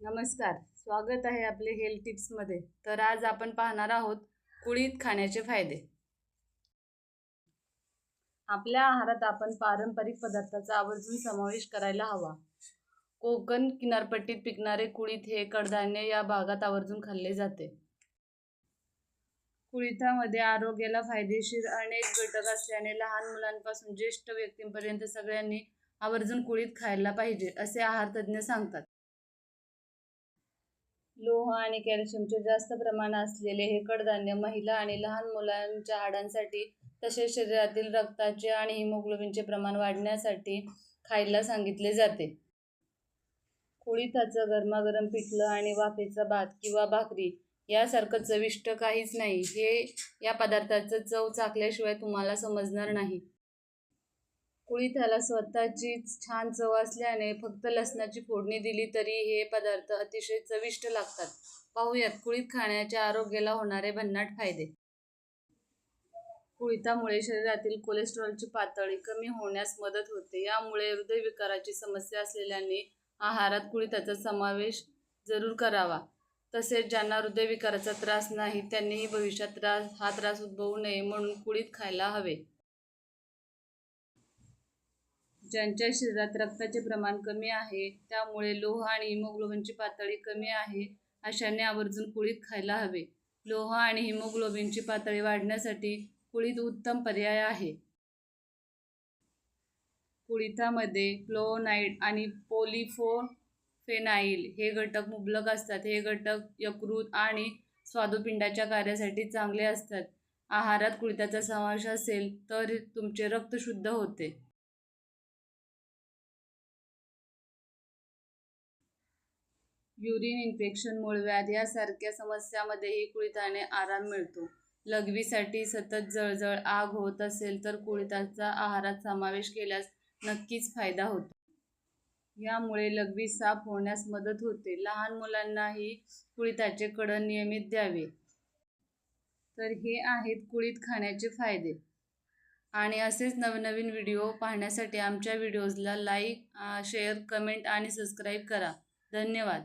नमस्कार स्वागत आहे आपले हेल्थ टिप्समध्ये तर आज आपण पाहणार आहोत कुळीत खाण्याचे फायदे. आपल्या आहारात आपण पारंपरिक पदार्थाचा आवर्जून समावेश करायला हवा. कोकण किनारपट्टीत पिकणारे कुळीत हे कडधान्य या भागात आवर्जून खाल्ले जाते. कुळिथामध्ये आरोग्याला फायदेशीर अनेक घटक असल्याने लहान मुलांपासून ज्येष्ठ व्यक्तींपर्यंत सगळ्यांनी आवर्जून कुळीत खायला पाहिजे असे आहार तज्ज्ञ सांगतात. लोह आणि कॅल्शियमचे जास्त प्रमाण असलेले हे कडधान्य महिला आणि लहान मुलांच्या हाडांसाठी तसेच शरीरातील रक्ताचे आणि हिमोग्लोबिनचे प्रमाण वाढण्यासाठी खायला सांगितले जाते. कुळीथाचं गरमागरम पिठलं आणि वाफेचा भात किंवा भाकरी यासारखं चविष्ट काहीच नाही. हे या पदार्थाचं चव चाकल्याशिवाय तुम्हाला समजणार नाही. कुळिथाला स्वतःचीच छान चव असल्याने फक्त लसणाची फोडणी दिली तरी हे पदार्थ अतिशय चविष्ट लागतात. पाहूयात कुळीत खाण्याच्या आरोग्याला होणारे भन्नाट फायदे. कुळीतामुळे शरीरातील कोलेस्ट्रॉलची पातळी कमी होण्यास मदत होते. यामुळे हृदयविकाराची समस्या असलेल्यांनी आहारात कुळीताचा समावेश जरूर करावा. तसेच ज्यांना हृदयविकाराचा त्रास नाही त्यांनीही भविष्यात त्रास हा त्रास उद्भवू नये म्हणून कुळीत खायला हवे. ज्यांच्या शरीरात रक्ताचे प्रमाण कमी आहे त्यामुळे लोह आणि हिमोग्लोबिनची पातळी कमी आहे अशाने आवर्जून कुळीत खायला हवे. लोह आणि हिमोग्लोबिनची पातळी वाढण्यासाठी कुळीत उत्तम पर्याय आहे. कुळिथामध्ये फ्लोनाईड आणि पोलिफोफेनाईल हे घटक मुबलक असतात. हे घटक यकृत आणि स्वादुपिंडाच्या कार्यासाठी चांगले असतात. आहारात कुळिथाचा समावेश असेल तर तुमचे रक्त शुद्ध होते. युरिन इन्फेक्शन मूळव्याध यासारख्या समस्यामध्येही कुळिथाने आराम मिळतो. लघवीसाठी सतत जळजळ आग होत असेल तर कुळिथाचा आहारात समावेश केल्यास नक्कीच फायदा होतो. यामुळे लघवी साफ होण्यास मदत होते. लहान मुलांनाही कुळिथाचे कडण नियमित द्यावे. तर हे आहेत कुळीत खाण्याचे फायदे. आणि असेच नवनवीन व्हिडिओ पाहण्यासाठी आमच्या व्हिडिओजला लाईक शेअर कमेंट आणि सबस्क्राईब करा. धन्यवाद.